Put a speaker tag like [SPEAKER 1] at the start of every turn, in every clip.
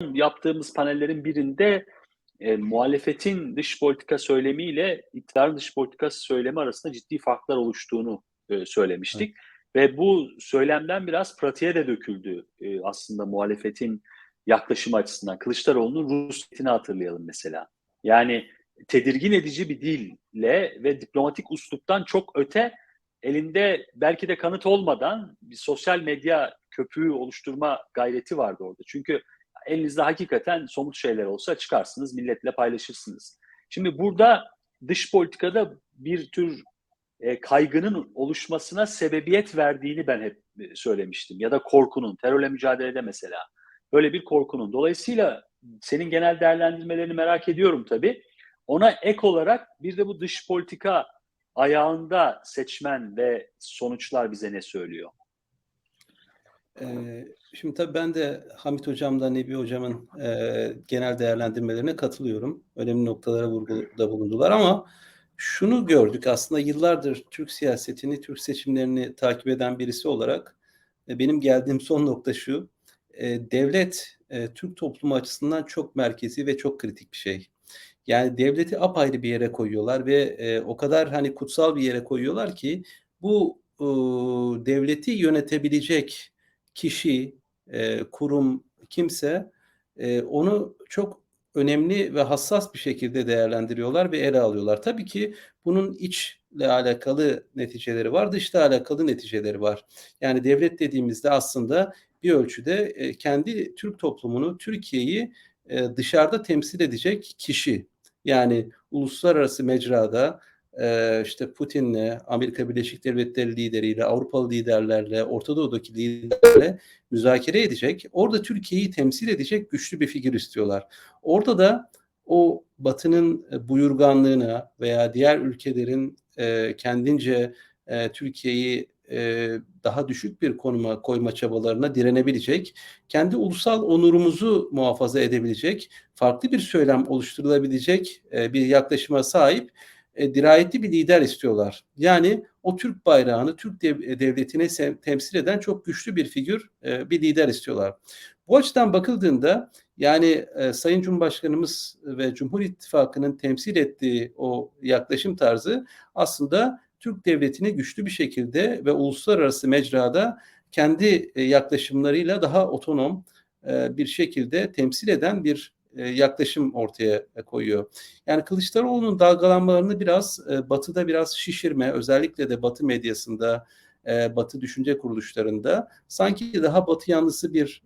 [SPEAKER 1] yaptığımız panellerin birinde e, muhalefetin dış politika söylemiyle iktidarın dış politika söylemi arasında ciddi farklar oluştuğunu e, söylemiştik. Evet. Ve bu söylemden biraz pratiğe de döküldü e, aslında muhalefetin yaklaşım açısından. Kılıçdaroğlu'nun Rus'ini hatırlayalım mesela. Yani tedirgin edici bir dille ve diplomatik usluptan çok öte elinde belki de kanıt olmadan bir sosyal medya köpüğü oluşturma gayreti vardı orada. Çünkü elinizde hakikaten somut şeyler olsa çıkarsınız, milletle paylaşırsınız. Şimdi burada dış politikada bir tür e, kaygının oluşmasına sebebiyet verdiğini ben hep e, söylemiştim. Ya da korkunun, terörle mücadelede mesela. Böyle bir korkunun. Dolayısıyla senin genel değerlendirmelerini merak ediyorum tabii. Ona ek olarak bir de bu dış politika ayağında seçmen ve sonuçlar bize ne söylüyor?
[SPEAKER 2] Ee, şimdi tabii ben de Hamit Hocam'la Nebi Hocam'ın e, genel değerlendirmelerine katılıyorum. Önemli noktalara vurguda bulundular ama şunu gördük aslında yıllardır Türk siyasetini, Türk seçimlerini takip eden birisi olarak e, benim geldiğim son nokta şu. E, devlet e, Türk toplumu açısından çok merkezi ve çok kritik bir şey. Yani devleti apayrı bir yere koyuyorlar ve e, o kadar hani kutsal bir yere koyuyorlar ki bu e, devleti yönetebilecek kişi, e, kurum, kimse e, onu çok önemli ve hassas bir şekilde değerlendiriyorlar ve ele alıyorlar. Tabii ki bunun içle alakalı neticeleri var, dışla alakalı neticeleri var. Yani devlet dediğimizde aslında bir ölçüde e, kendi Türk toplumunu, Türkiye'yi e, dışarıda temsil edecek kişi. Yani uluslararası mecrada e, işte Putin'le, Amerika Birleşik Devletleri lideriyle, Avrupalı liderlerle, Orta Doğu'daki liderlerle müzakere edecek. Orada Türkiye'yi temsil edecek güçlü bir figür istiyorlar. Orada da o Batı'nın buyurganlığına veya diğer ülkelerin e, kendince e, Türkiye'yi e, daha düşük bir konuma koyma çabalarına direnebilecek, kendi ulusal onurumuzu muhafaza edebilecek, farklı bir söylem oluşturulabilecek e, bir yaklaşıma sahip e, dirayetli bir lider istiyorlar. Yani o Türk bayrağını, Türk dev, devletini temsil eden çok güçlü bir figür, e, bir lider istiyorlar. Bu açıdan bakıldığında yani e, Sayın Cumhurbaşkanımız ve Cumhur İttifakı'nın temsil ettiği o yaklaşım tarzı aslında Türk devletini güçlü bir şekilde ve uluslararası mecrada kendi e, yaklaşımlarıyla daha otonom e, bir şekilde temsil eden bir e, yaklaşım ortaya koyuyor. Yani Kılıçdaroğlu'nun dalgalanmalarını biraz batıda biraz şişirme, özellikle de batı medyasında, batı düşünce kuruluşlarında sanki daha batı yanlısı bir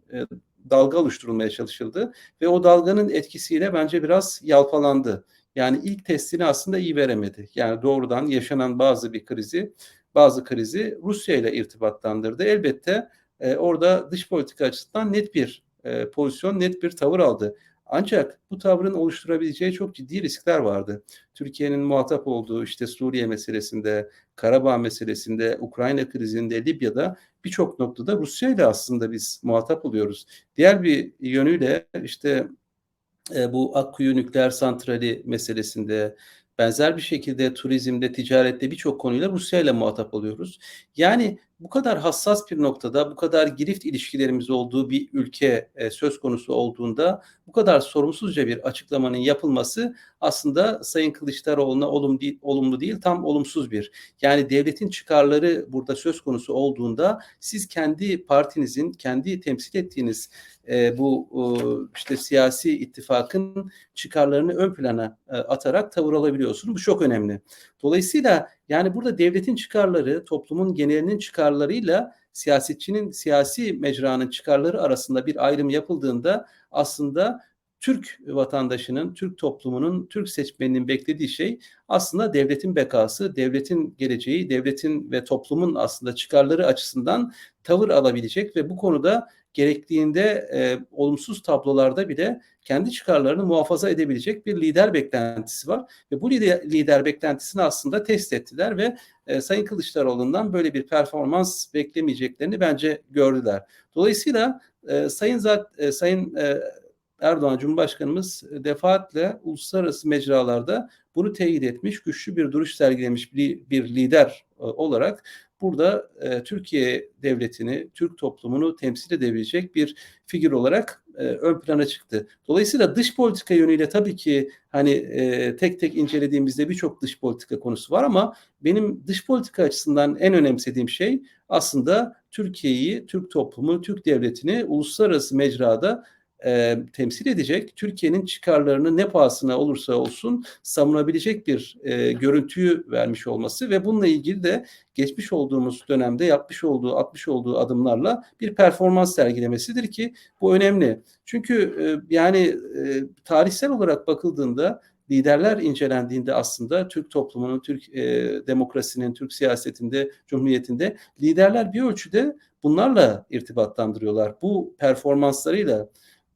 [SPEAKER 2] dalga oluşturulmaya çalışıldı ve o dalganın etkisiyle bence biraz yalpalandı. Yani ilk testini aslında iyi veremedi. Yani doğrudan yaşanan bazı bir krizi, bazı krizi Rusya ile irtibatlandırdı. Elbette e, orada dış politika açısından net bir e, pozisyon, net bir tavır aldı. Ancak bu tavrın oluşturabileceği çok ciddi riskler vardı. Türkiye'nin muhatap olduğu işte Suriye meselesinde, Karabağ meselesinde, Ukrayna krizinde, Libya'da birçok noktada Rusya ile aslında biz muhatap oluyoruz. Diğer bir yönüyle işte e, bu Akkuyu nükleer santrali meselesinde benzer bir şekilde turizmde, ticarette birçok konuyla Rusya ile muhatap oluyoruz. Yani bu kadar hassas bir noktada, bu kadar girift ilişkilerimiz olduğu bir ülke e, söz konusu olduğunda bu kadar sorumsuzca bir açıklamanın yapılması aslında Sayın Kılıçdaroğlu'na olum değil, olumlu değil, tam olumsuz bir. Yani devletin çıkarları burada söz konusu olduğunda siz kendi partinizin, kendi temsil ettiğiniz e, bu e, işte siyasi ittifakın çıkarlarını ön plana e, atarak tavır alabiliyorsunuz. Bu çok önemli. Dolayısıyla yani burada devletin çıkarları, toplumun genelinin çıkarlarıyla siyasetçinin, siyasi mecranın çıkarları arasında bir ayrım yapıldığında aslında Türk vatandaşının, Türk toplumunun, Türk seçmeninin beklediği şey aslında devletin bekası, devletin geleceği, devletin ve toplumun aslında çıkarları açısından tavır alabilecek ve bu konuda gerektiğinde e, olumsuz tablolarda bile kendi çıkarlarını muhafaza edebilecek bir lider beklentisi var. Ve bu lider, lider beklentisini aslında test ettiler ve e, Sayın Kılıçdaroğlu'ndan böyle bir performans beklemeyeceklerini bence gördüler. Dolayısıyla e, Sayın Zat, e, Sayın e, Erdoğan Cumhurbaşkanımız defaatle uluslararası mecralarda bunu teyit etmiş, güçlü bir duruş sergilemiş bir, bir lider e, olarak burada e, Türkiye devletini, Türk toplumunu temsil edebilecek bir figür olarak e, ön plana çıktı. Dolayısıyla dış politika yönüyle tabii ki hani e, tek tek incelediğimizde birçok dış politika konusu var ama benim dış politika açısından en önemsediğim şey aslında Türkiye'yi, Türk toplumu, Türk devletini uluslararası mecrada e, temsil edecek, Türkiye'nin çıkarlarını ne pahasına olursa olsun savunabilecek bir e, görüntüyü vermiş olması ve bununla ilgili de geçmiş olduğumuz dönemde yapmış olduğu, atmış olduğu adımlarla bir performans sergilemesidir ki bu önemli. Çünkü e, yani e, tarihsel olarak bakıldığında liderler incelendiğinde aslında Türk toplumunun, Türk e, demokrasinin, Türk siyasetinde, cumhuriyetinde liderler bir ölçüde bunlarla irtibatlandırıyorlar. Bu performanslarıyla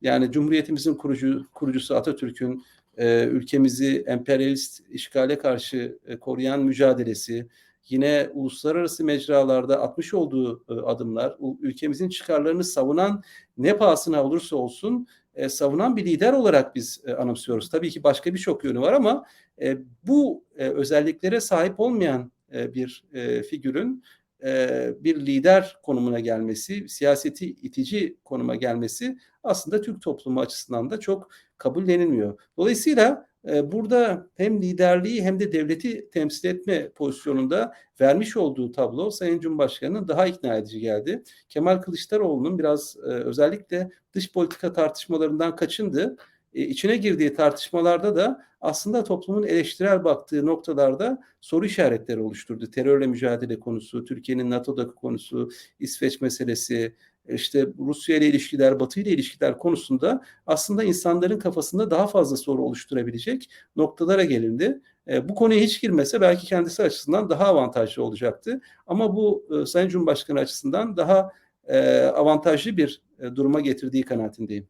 [SPEAKER 2] yani Cumhuriyetimizin kurucu, kurucusu Atatürk'ün e, ülkemizi emperyalist işgale karşı e, koruyan mücadelesi, yine uluslararası mecralarda atmış olduğu e, adımlar, ülkemizin çıkarlarını savunan ne pahasına olursa olsun e, savunan bir lider olarak biz e, anımsıyoruz. Tabii ki başka birçok yönü var ama e, bu e, özelliklere sahip olmayan e, bir e, figürün e, bir lider konumuna gelmesi, siyaseti itici konuma gelmesi aslında Türk toplumu açısından da çok kabullenilmiyor. Dolayısıyla e, burada hem liderliği hem de devleti temsil etme pozisyonunda vermiş olduğu tablo Sayın Cumhurbaşkanı'nın daha ikna edici geldi. Kemal Kılıçdaroğlu'nun biraz e, özellikle dış politika tartışmalarından kaçındı. E, içine girdiği tartışmalarda da aslında toplumun eleştirel baktığı noktalarda soru işaretleri oluşturdu. Terörle mücadele konusu, Türkiye'nin NATO'daki konusu, İsveç meselesi, işte Rusya ile ilişkiler, Batı ile ilişkiler konusunda aslında insanların kafasında daha fazla soru oluşturabilecek noktalara gelindi. E, bu konuya hiç girmese belki kendisi açısından daha avantajlı olacaktı. Ama bu e, Sayın Cumhurbaşkanı açısından daha e, avantajlı bir duruma getirdiği kanaatindeyim.